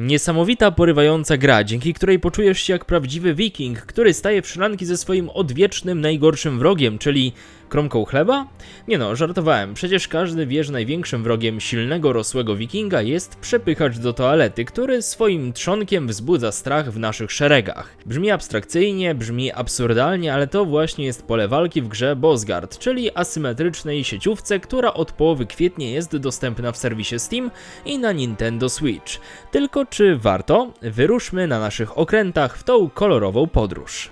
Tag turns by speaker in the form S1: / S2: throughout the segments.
S1: Niesamowita, porywająca gra, dzięki której poczujesz się jak prawdziwy wiking, który staje w szranki ze swoim odwiecznym, najgorszym wrogiem, czyli kromką chleba? Nie no, żartowałem, przecież każdy wie, że największym wrogiem silnego, rosłego wikinga jest przepychacz do toalety, który swoim trzonkiem wzbudza strach w naszych szeregach. Brzmi abstrakcyjnie, brzmi absurdalnie, ale to właśnie jest pole walki w grze Bosgard, czyli asymetrycznej sieciówce, która od połowy kwietnia jest dostępna w serwisie Steam i na Nintendo Switch. Tylko czy warto? Wyruszmy na naszych okrętach w tą kolorową podróż.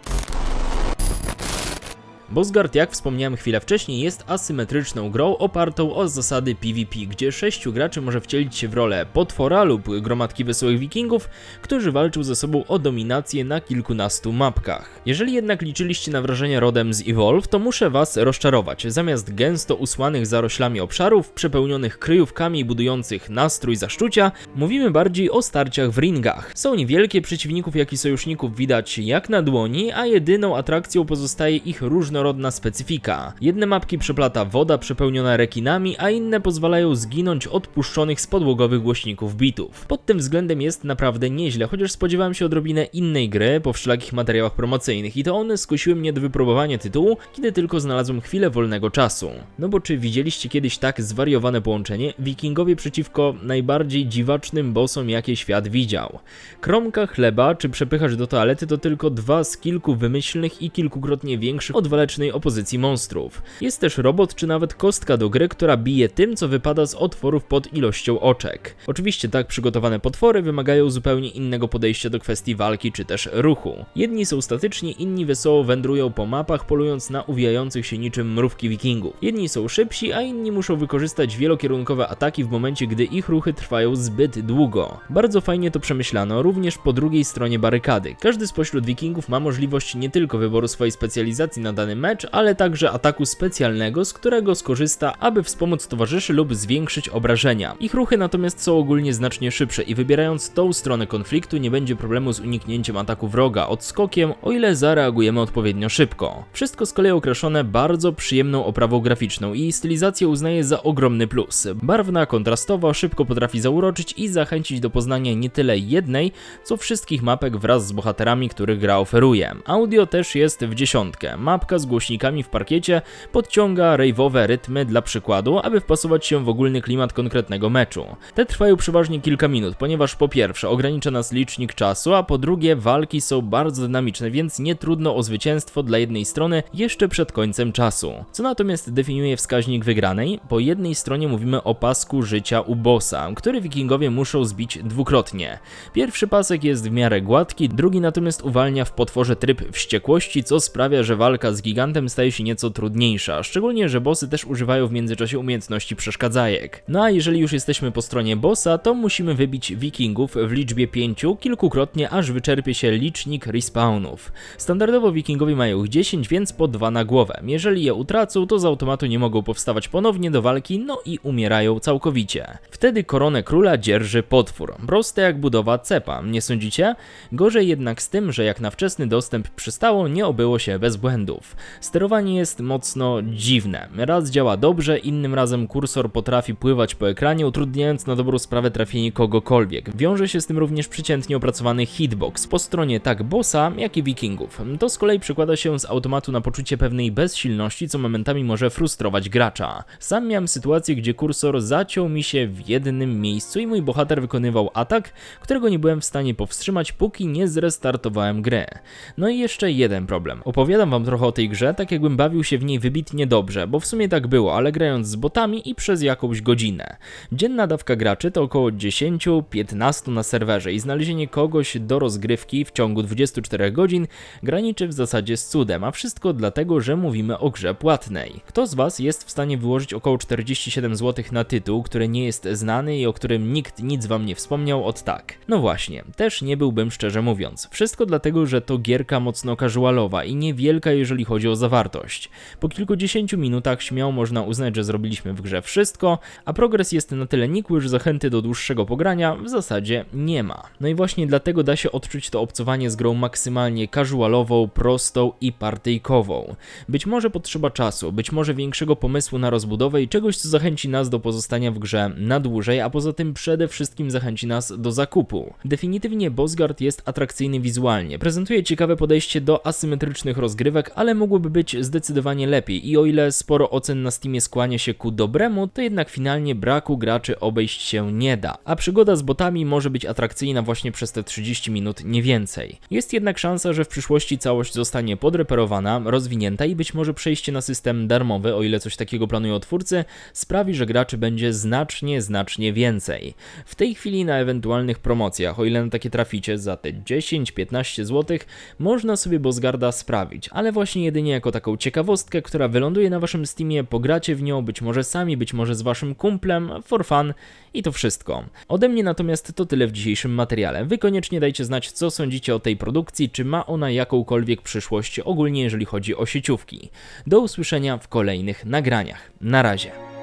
S1: Bosgard, jak wspomniałem chwilę wcześniej, jest asymetryczną grą opartą o zasady PvP, gdzie sześciu graczy może wcielić się w rolę potwora lub gromadki wesołych wikingów, którzy walczą ze sobą o dominację na kilkunastu mapkach. Jeżeli jednak liczyliście na wrażenia rodem z Evolve, to muszę was rozczarować. Zamiast gęsto usłanych zaroślami obszarów, przepełnionych kryjówkami budujących nastrój zaszczucia, mówimy bardziej o starciach w ringach. Są niewielkie, przeciwników jak i sojuszników widać jak na dłoni, a jedyną atrakcją pozostaje ich różnorodność różnorodna specyfika. Jedne mapki przeplata woda przepełniona rekinami, a inne pozwalają zginąć od puszczonych z podłogowych głośników bitów. Pod tym względem jest naprawdę nieźle, chociaż spodziewałem się odrobinę innej gry po wszelakich materiałach promocyjnych i to one skusiły mnie do wypróbowania tytułu, kiedy tylko znalazłem chwilę wolnego czasu. No bo czy widzieliście kiedyś tak zwariowane połączenie? Wikingowie przeciwko najbardziej dziwacznym bossom, jakie świat widział. Kromka chleba czy przepychacz do toalety to tylko dwa z kilku wymyślnych i kilkukrotnie większych od walecznej opozycji monstrów. Jest też robot czy nawet kostka do gry, która bije tym, co wypada z otworów pod ilością oczek. Oczywiście tak przygotowane potwory wymagają zupełnie innego podejścia do kwestii walki czy też ruchu. Jedni są statyczni, inni wesoło wędrują po mapach, polując na uwijających się niczym mrówki wikingów. Jedni są szybsi, a inni muszą wykorzystać wielokierunkowe ataki w momencie, gdy ich ruchy trwają zbyt długo. Bardzo fajnie to przemyślano również po drugiej stronie barykady. Każdy spośród wikingów ma możliwość nie tylko wyboru swojej specjalizacji na mecz, ale także ataku specjalnego, z którego skorzysta, aby wspomóc towarzyszy lub zwiększyć obrażenia. Ich ruchy natomiast są ogólnie znacznie szybsze i wybierając tą stronę konfliktu nie będzie problemu z uniknięciem ataku wroga odskokiem, o ile zareagujemy odpowiednio szybko. Wszystko z kolei okraszone bardzo przyjemną oprawą graficzną i stylizację uznaję za ogromny plus. Barwna, kontrastowa, szybko potrafi zauroczyć i zachęcić do poznania nie tyle jednej, co wszystkich mapek wraz z bohaterami, których gra oferuje. Audio też jest w dziesiątkę. Mapka z głośnikami w parkiecie podciąga rave'owe rytmy dla przykładu, aby wpasować się w ogólny klimat konkretnego meczu. Te trwają przeważnie kilka minut, ponieważ po pierwsze ogranicza nas licznik czasu, a po drugie walki są bardzo dynamiczne, więc nie trudno o zwycięstwo dla jednej strony jeszcze przed końcem czasu. Co natomiast definiuje wskaźnik wygranej? Po jednej stronie mówimy o pasku życia u bossa, który wikingowie muszą zbić dwukrotnie. Pierwszy pasek jest w miarę gładki, drugi natomiast uwalnia w potworze tryb wściekłości, co sprawia, że walka z gigantem staje się nieco trudniejsza, szczególnie, że bossy też używają w międzyczasie umiejętności przeszkadzajek. No a jeżeli już jesteśmy po stronie bossa, to musimy wybić wikingów w liczbie 5 kilkukrotnie, aż wyczerpie się licznik respawnów. Standardowo wikingowie mają ich 10, więc po 2 na głowę. Jeżeli je utracą, to z automatu nie mogą powstawać ponownie do walki, no i umierają całkowicie. Wtedy koronę króla dzierży potwór. Proste jak budowa cepa, nie sądzicie? Gorzej jednak z tym, że jak na wczesny dostęp przystało, nie obyło się bez błędów. Sterowanie jest mocno dziwne. Raz działa dobrze, innym razem kursor potrafi pływać po ekranie, utrudniając na dobrą sprawę trafienie kogokolwiek. Wiąże się z tym również przeciętnie opracowany hitbox po stronie tak bossa, jak i wikingów. To z kolei przekłada się z automatu na poczucie pewnej bezsilności, co momentami może frustrować gracza. Sam miałem sytuację, gdzie kursor zaciął mi się w jednym miejscu i mój bohater wykonywał atak, którego nie byłem w stanie powstrzymać, póki nie zrestartowałem grę. No i jeszcze jeden problem. Opowiadam wam trochę o tej grze, tak jakbym bawił się w niej wybitnie dobrze, bo w sumie tak było, ale grając z botami i przez jakąś godzinę. Dzienna dawka graczy to około 10-15 na serwerze i znalezienie kogoś do rozgrywki w ciągu 24 godzin graniczy w zasadzie z cudem, a wszystko dlatego, że mówimy o grze płatnej. Kto z Was jest w stanie wyłożyć około 47 zł na tytuł, który nie jest znany i o którym nikt nic Wam nie wspomniał od tak? No właśnie, też nie byłbym szczerze mówiąc. Wszystko dlatego, że to gierka mocno casualowa i niewielka jeżeli chodzi chodzi o zawartość. Po kilkudziesięciu minutach śmiało można uznać, że zrobiliśmy w grze wszystko, a progres jest na tyle nikły, że zachęty do dłuższego pogrania w zasadzie nie ma. No i właśnie dlatego da się odczuć to obcowanie z grą maksymalnie casualową, prostą i partyjkową. Być może potrzeba czasu, być może większego pomysłu na rozbudowę i czegoś, co zachęci nas do pozostania w grze na dłużej, a poza tym przede wszystkim zachęci nas do zakupu. Definitywnie Bosgard jest atrakcyjny wizualnie, prezentuje ciekawe podejście do asymetrycznych rozgrywek, ale mogłoby być zdecydowanie lepiej i o ile sporo ocen na Steamie skłania się ku dobremu, to jednak finalnie braku graczy obejść się nie da, a przygoda z botami może być atrakcyjna właśnie przez te 30 minut, nie więcej. Jest jednak szansa, że w przyszłości całość zostanie podreperowana, rozwinięta i być może przejście na system darmowy, o ile coś takiego planują twórcy, sprawi, że graczy będzie znacznie, znacznie więcej. W tej chwili na ewentualnych promocjach, o ile na takie traficie za te 10-15 zł, można sobie Bosgarda sprawić, ale właśnie jedynie jako taką ciekawostkę, która wyląduje na waszym Steamie, pogracie w nią, być może sami, być może z waszym kumplem, for fun i to wszystko. Ode mnie natomiast to tyle w dzisiejszym materiale. Wy koniecznie dajcie znać, co sądzicie o tej produkcji, czy ma ona jakąkolwiek przyszłość, ogólnie jeżeli chodzi o sieciówki. Do usłyszenia w kolejnych nagraniach. Na razie.